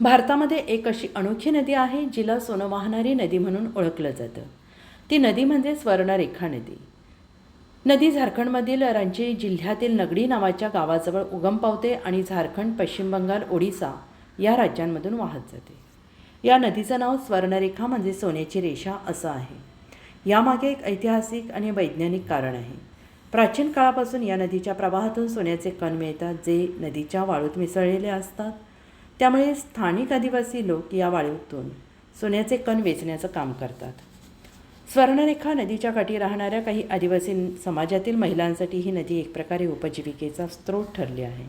भारतामध्ये एक अशी अनोखी नदी आहे जिला सोनं वाहणारी नदी म्हणून ओळखलं जातं. ती नदी म्हणजे स्वर्णरेखा नदी. नदी झारखंडमधील रांची जिल्ह्यातील नगडी नावाच्या गावाजवळ उगम पावते आणि झारखंड पश्चिम बंगाल ओडिसा या राज्यांमधून वाहत जाते. या नदीचं नाव स्वर्णरेखा म्हणजे सोन्याची रेषा असं आहे. यामागे एक ऐतिहासिक आणि वैज्ञानिक कारण आहे. प्राचीन काळापासून या नदीच्या प्रवाहातून सोन्याचे कण मिळतात जे नदीच्या वाळूत मिसळलेले असतात. त्यामुळे स्थानिक आदिवासी लोक या वाळूतून सोन्याचे कण वेचण्याचं काम करतात. स्वर्णरेखा नदीच्या काठी राहणाऱ्या काही आदिवासी समाजातील महिलांसाठी ही नदी एक प्रकारे उपजीविकेचा स्रोत ठरली आहे.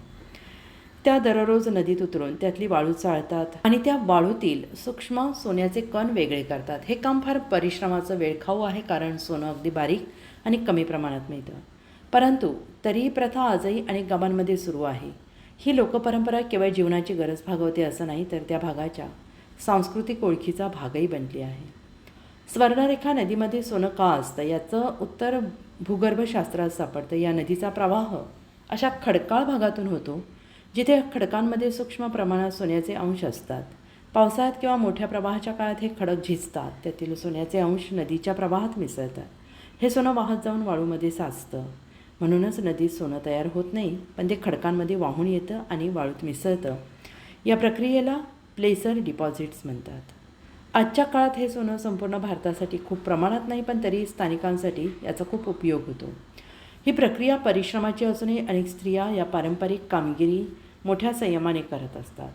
त्या दररोज नदीत उतरून त्यातली वाळू चाळतात आणि त्या वाळूतील सूक्ष्म सोन्याचे कण वेगळे करतात. हे काम फार परिश्रमाचं वेळखाऊ आहे कारण सोनं अगदी बारीक आणि कमी प्रमाणात मिळतं. परंतु तरीही प्रथा आजही अनेक गावांमध्ये सुरू आहे. ही लोकपरंपरा केवळ जीवनाची गरज भागवते असं नाही तर त्या भागाच्या सांस्कृतिक ओळखीचा भागही बनली आहे. स्वर्णरेखा नदीमध्ये सोनं का असतं याचं उत्तर भूगर्भशास्त्रात सापडतं. या नदीचा प्रवाह अशा खडकाळ भागातून होतो जिथे खडकांमध्ये सूक्ष्म प्रमाणात सोन्याचे अंश असतात. पावसाळ्यात किंवा मोठ्या प्रवाहाच्या काळात हे खडक झिजतात. त्यातील सोन्याचे अंश नदीच्या प्रवाहात मिसळतात. हे सोनं वाहत जाऊन वाळूमध्ये साचतं. म्हणूनच नदीत सोनं तयार होत नाही पण ते खडकांमध्ये वाहून येतं आणि वाळूत मिसळतं. या प्रक्रियेला प्लेसर डिपॉझिट्स म्हणतात. आजच्या काळात हे सोनं संपूर्ण भारतासाठी खूप प्रमाणात नाही पण तरी स्थानिकांसाठी याचा खूप उपयोग होतो. ही प्रक्रिया परिश्रमाची असूनही अनेक स्त्रिया या पारंपरिक कामगिरी मोठ्या संयमाने करत असतात.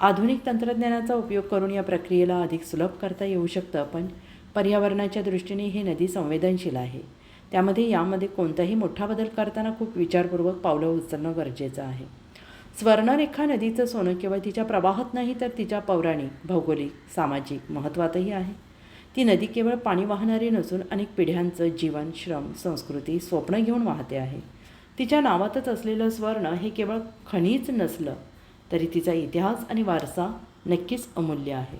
आधुनिक तंत्रज्ञानाचा उपयोग करून या प्रक्रियेला अधिक सुलभ करता येऊ शकतं पण पर्यावरणाच्या दृष्टीने ही नदी संवेदनशील आहे. त्यामध्ये यामध्ये कोणताही मोठा बदल करताना खूप विचारपूर्वक पावलं उचलणं गरजेचं आहे. स्वर्णरेखा नदीचं सोनं केवळ तिच्या प्रवाहात नाही तर तिच्या पौराणिक भौगोलिक सामाजिक महत्त्वातही आहे. ती नदी केवळ पाणी वाहणारी नसून अनेक पिढ्यांचं जीवन श्रम संस्कृती स्वप्न घेऊन वाहते आहे. तिच्या नावातच असलेलं स्वर्ण हे केवळ खनिज नसलं तरी तिचा इतिहास आणि वारसा नक्कीच अमूल्य आहे.